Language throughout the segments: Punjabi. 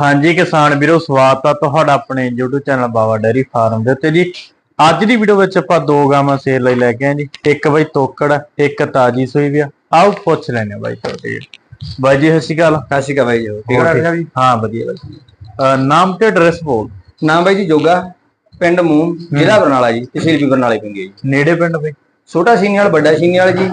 ਹਾਂਜੀ ਕਿਸਾਨ ਵੀਰੋ ਸਵਾਗਤ ਆ ਤੁਹਾਡਾ ਆਪਣੇ YouTube channel Bawa dairy farm ਦੇ ਉੱਤੇ ਜੀ। ਅੱਜ ਦੀ ਵੀਡੀਓ ਵਿੱਚ ਆਪਾਂ ਦੋ ਗਾਵਾਂ ਸੇਲ ਲਈ ਲੈ ਕੇ ਆਏ ਜੀ। ਇੱਕ ਬਈ ਤੋਕੜ ਇੱਕ ਤਾਜੀ ਸੂਈ ਵੀ ਆਓ ਪੁੱਛ ਲੈਣੇ ਬਾਈ ਤੁਹਾਡੇ ਬਾਈ ਜੀ ਸਤਿ ਸ਼੍ਰੀ ਅਕਾਲ। ਸਤਿ ਸ਼੍ਰੀ ਅਕਾਲ ਬਾਈ ਜੀ ਠੀਕ? ਹੈ ਜੀ ਹਾਂ ਵਧੀਆ ਬਾਈ ਨਾਮ ਤੇ ਐਡਰੈਸ ਬੋਲ। ਨਾਮ ਬਾਈ ਜੀ ਜੋਗਾ ਪਿੰਡ ਮੂਮ ਜ਼ਿਲ੍ਹਾ ਬਰਨਾਲਾ ਜੀ ਤਹਿਸੀਲ ਵੀ ਬਰਨਾਲੇ ਪੈਂਦੀ ਹੈ ਜੀ। ਨੇੜੇ ਪਿੰਡ ਬਈ? ਛੋਟਾ ਸੀਨੀਵਾਲ ਵੱਡਾ ਸੀਨੀਵਾਲ ਜੀ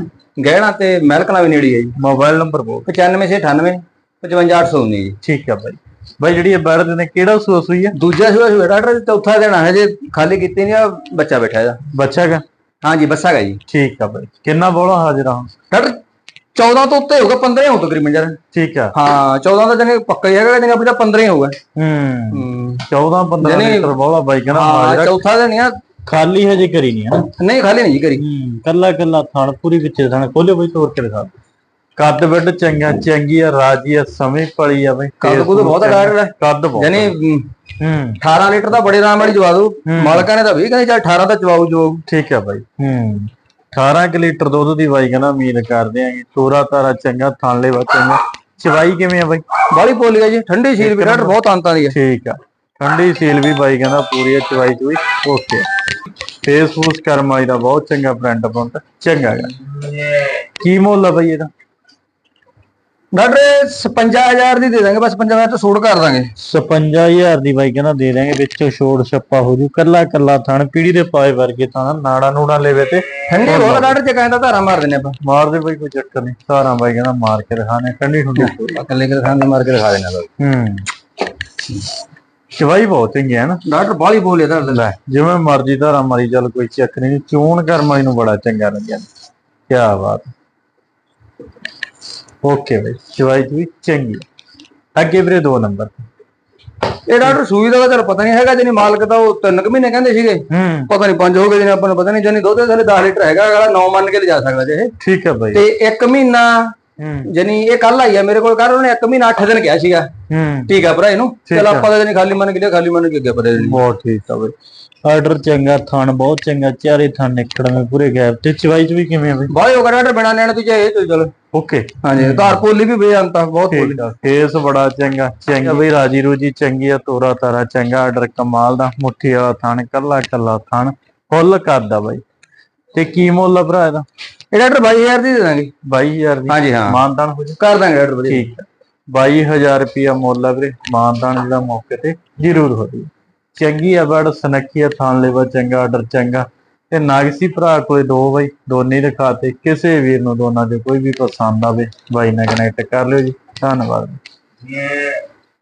ਗਹਿਣਾ ਤੇ ਮਹਿਲਕਣਾ ਵੀ ਨੇੜੇ ਹੈ ਜੀ। ਮੋਬਾਈਲ ਨੰਬਰ ਬੋਲ। 95 ਸੇ 98 55819 ਜੀ। ਠੀਕ ਆ ਬਾਈ। ਬਾਈ ਜਿਹੜੀ ਇਹ ਬਾਹਰ ਦੇ ਨੇ ਕਿਹੜਾ ਸੂਆ ਸੂਈ ਆ? ਦੂਜਾ ਸੂਆ ਸੂਆ ਡਾਕਟਰ ਚੌਥਾ ਦੇਣਾ ਹੈ ਜੇ ਖਾਲੀ ਕੀਤੀ ਨਹੀਂ ਆ ਬੱਚਾ ਬੈਠਾ ਇਹਦਾ। ਬੱਚਾ ਹੈਗਾ? ਹਾਂਜੀ ਬੱਸਾ ਗਾ ਜੀ। ਠੀਕ ਆ ਬਾਈ। ਕਿੰਨਾ ਬੋਲਾ ਹਾਜ਼ਰ ਹੁਣ? ਡਾਕਟਰ 14 ਤੋਂ ਉੱਤੇ ਹੋਊਗਾ 15 ਹੋਊ ਤਕਰੀਬਨ ਜਰ ਠੀਕ ਆ। ਹਾਂ 14 ਦਾ ਜਨੇ ਪੱਕਾ ਹੀ ਹੈਗਾ ਜਨੇ ਆਪਣਾ 15 ਹੀ ਹੋਊਗਾ। ਹੂੰ। ਹੂੰ। 14 15 ਯਾਨੀ- ਲੀਟਰ ਬੋਲਾ ਬਾਈ ਕਹਿੰਦਾ ਹਾਂ ਆ। ਚੌਥਾ ਦੇਣੀ ਆ। ਖਾਲੀ ਹਜੇ ਕਰੀ ਨਹੀਂ ਆ। ਨਹੀਂ ਖਾਲੀ ਨਹੀਂ ਜੀ ਕਰੀ। ਹੂੰ ਕੱਲਾ ਕੱਲਾ ਥਣ ਪੂਰੀ ਵਿੱਚ ਥਣ ਖੋਲੇ ਬਈ ਤੋਰ ਕੇ ਦਿਖਾ ਕੱਦ ਵੱਡ ਚੰਗਾ ਚੰਗੀ ਆ ਰਾਜੀ ਆ ਸਮੇਂ ਪਲੀ ਆ ਬਈ ਕੱਦ ਕੁੱਦ ਬਹੁਤ ਆ ਡਾਕਟਰ ਕੱਦ ਬਹੁਤ। ਯਾਨੀ ਹੂੰ, ਹੂੰ 18 ਲੀਟਰ ਦਾ ਬੜੇ ਆਰਾਮ ਵਾਲੀ ਜਵਾ ਦੂ ਹੂੰ। ਮਾਲਕਾਂ ਨੇ ਤਾਂ 20 ਕਹਿੰਦੇ ਚੱਲ 18 ਦਾ ਚਵਾਉ ਜੋ। ਠੀਕ ਆ ਬਾਈ। ਹੂੰ। 18 ਕਿ ਲੀਟਰ ਦੁੱਧ ਦੀ ਬਾਈ ਕਹਿੰਦਾ ਉਮੀਦ ਕਰਦੇ ਆਂਗੇ ਤੋਰਾ ਤਾਰਾ ਚੰਗਾ ਥਣ ਲੈ ਚੰਗਾ। ਚਵਾਈ ਕਿਵੇਂ ਆ ਬਾਈ? ਬਾਲੀ ਪੋਲੀ ਆ ਜੀ ਠੰਡੀ ਸੀਲ ਵੀ ਡਾਕਟਰ ਬਹੁਤ ਅੰਤਾਂ ਦੀ ਹੈ ਠੀਕ ਆ। ਠੰਡੀ ਸੀਲ ਵੀ ਬਾਈ ਕਹਿੰਦਾ ਪੂਰੀ ਆ ਚਵਾਈ ਚੁਈ ਓਕੇ। ਫੇਸ ਫੂਸ ਕਰਮ ਵਾਲੀ ਦਾ ਬਹੁਤ ਚੰਗਾ ਪ੍ਰਿੰਟ ਪੁੰਟ ਚੰਗਾ ਗਾ ਕੀ ਮੁੱਲ ਆ ਬਾਈ ਇਹਦਾ? ਡਾਕਟਰ 55000 ਦੀ ਦੇ ਦਾਂਗੇ ਬਸ 55000 ਤੋਂ ਛੋੜ ਕਰ ਦਾਂਗੇ। 55000 ਦੀ ਬਾਈ ਕਹਿੰਦਾ ਦੇ ਦਾਂਗੇ ਵਿੱਚੋਂ ਛੋੜ ਛੱਪਾ ਹੋ ਜੂ ਕੱਲਾ ਕੱਲਾ ਥਣ ਪੀੜੀ ਦੇ ਪਾਏ ਵਰਗੇ ਤਾਂ ਨਾੜਾ ਨੂੜਾ ਲੈਵੇ ਤੇ ਠੰਡੀ ਬਹੁਤ ਡਾਕਟਰ ਜੇ ਕਹਿੰਦਾ ਧਾਰਾ ਮਾਰ ਦਿੰਨੇ ਆਪਾਂ। ਮਾਰ ਦੇ ਬਾਈ ਕੋਈ ਚੱਕਰ ਨਹੀਂ ਸਾਰਾ ਬਾਈ ਕਹਿੰਦਾ ਮਾਰ ਕੇ ਦਿਖਾਣੇ ਠੰਡੀ ਠੰਡੀ। ਇਕੱਲੇ ਕਿਤੇ ਖਾਣ ਮਾਰ ਕੇ ਦਿਖਾ ਦੇਣਾ ਬਾਈ। ਹੂੰ। ਚਵਾਈ ਬਹੁਤ ਚੰਗੀ ਹੈ ਨਾ। ਡਾਕਟਰ ਬਾਲੀ ਬੋਲੀ ਡਾਕਟਰ ਲੈ। ਜਿਵੇਂ ਮਰਜ਼ੀ ਧਾਰਾ ਮਾਰੀ ਚੱਲ ਕੋਈ ਚੱਕ ਨਹੀਂ ਕਰਮ ਵਾਲੀ ਨੂੰ ਬੜਾ ਚੰਗਾ ਲੱਗਿਆ। ਕੀ ਬਾਤ। ਓਕੇ ਬਾਈ ਚਵਾਈ ਵੀ ਚੰਗੀ। ਅੱਗੇ ਵੀਰੇ ਦੋ ਨੰਬਰ। ਇਹ ਡਾਕਟਰ ਸੂਈ ਦਾ ਤਾਂ ਪਤਾ ਨਹੀਂ ਹੈਗਾ ਜਿਹਨੇ ਮਾਲਕ ਤਾਂ ਉਹ ਤਿੰਨ ਕੁ ਮਹੀਨੇ ਕਹਿੰਦੇ ਸੀਗੇ। ਪਤਾ ਨਹੀਂ ਪੰਜ ਹੋ ਗਏ ਜਿਹਨੇ ਆਪਾਂ ਨੂੰ ਪਤਾ ਨਹੀਂ ਜਾਨੀ ਦੁੱਧ ਥੱਲੇ 10 ਲੀਟਰ ਹੈਗਾ ਅਗਲਾ 9 ਮੰਨ ਕੇ ਲਿਜਾ ਸਕਦਾ ਜੇ ਇਹ। ਠੀਕ ਹੈ ਬਾਈ ਤੇ ਇੱਕ ਮਹੀਨਾ ਹੂੰ। ਜਾਨੀ ਇਹ ਕੱਲ ਆਈ ਆ ਮੇਰੇ ਕੋਲ ਕਰ ਉਹਨੇ ਇੱਕ ਮਹੀਨਾ 8 ਦਿਨ ਕਿਹਾ ਸੀਗਾ। ਠੀਕ ਆ ਭਰਾ ਇਹਨੂੰ। ਚਲ। ਆਪਾਂ ਤਾਂ ਜਾਨੀ ਖਾਲੀ ਮੰਨ ਕੇ ਲਿਆ ਖਾਲੀ ਮੰਨ ਕੇ ਅੱਗੇ ਪਰੇ ਬਹੁਤ ਠੀਕ ਆ ਬਈ ਆਰਡਰ ਚੰਗਾ ਥਣ ਬਹੁਤ ਚੰਗਾ ਚਾਰੇ ਥਣ ਨਿਕੜਵੇਂ ਪੂਰੇ ਗੈਪ ਤੇ। ਚਵਾਈ ਚ ਵੀ ਕਿਵੇਂ ਆ ਬਈ ਬਾਈ ਹੋ ਗਿਆ ਬਿਨਾ ਲੈਣ ਤੂੰ ਚਾਹੇ ਤੂੰ ਚਲ। ਓਕੇ ਹਾਂਜੀ ਘਰ ਪੋਲੀ ਵੀ ਬੇਅੰਤਾ ਬਹੁਤ ਠੀਕ। ਆ ਫੇਸ ਬੜਾ ਚੰਗਾ ਚੰਗਾ। ਬਈ ਰਾਜੀ ਰੂਜੀ ਚੰਗੀ ਆ ਤੋਰਾ ਤਾਰਾ ਚੰਗਾ ਆਰਡਰ ਕਮਾਲ ਦਾ ਮੁੱਠੀ ਵਾਲਾ ਥਣ ਕੱਲਾ ਕੱਲਾ ਥਣ ਫੁੱਲ ਕਰਦਾ ਬਾਈ। ਤੇ ਕੀ ਮੁੱਲ ਆ ਭਰਾ ਇਹਦਾ? ਇਹ ਡਾਕਟਰ 22000 ਦੀ ਦੇ ਦਾਂਗੇ। 22000 ਦੀ? ਹਾਂਜੀ ਹਾਂ। ਮਾਨਦਾਨ ਹੋ ਜਾ? ਕਰ ਦਾਂਗੇ ਡਾਕਟਰ ਵਧੀਆ। ਠੀਕ ਆ। 22000 ਰੁਪਿਆ ਮੁੱਲ ਆ ਵੀਰੇ ਮਾਨਦਾਨ ਜਿਹੜਾ ਮੌਕੇ ਤੇ ਜ਼ਰੂਰ ਹੋ ਜੀ। ਚੰਗੀ ਆ ਬੜ ਸਨੱਖੀ ਆ ਥਾਂ ਲੈਵਾ ਚੰਗਾ ਆਰਡਰ ਚੰਗਾ। ਤੇ ਨਾਗਸੀ ਭਰਾ ਕੋਲੇ ਦੋ ਬਾਈ, ਦੋਨੇ ਦਿਖਾਤੇ ਕਿਸੇ ਵੀਰ ਨੂੰ ਦੋਨਾਂ ਦੇ ਕੋਈ ਵੀ ਪਸੰਦ ਆਵੇ, ਬਾਈ ਨਾਲ ਕਨੈਕਟ ਕਰ ਲਿਓ ਜੀ, ਧੰਨਵਾਦ।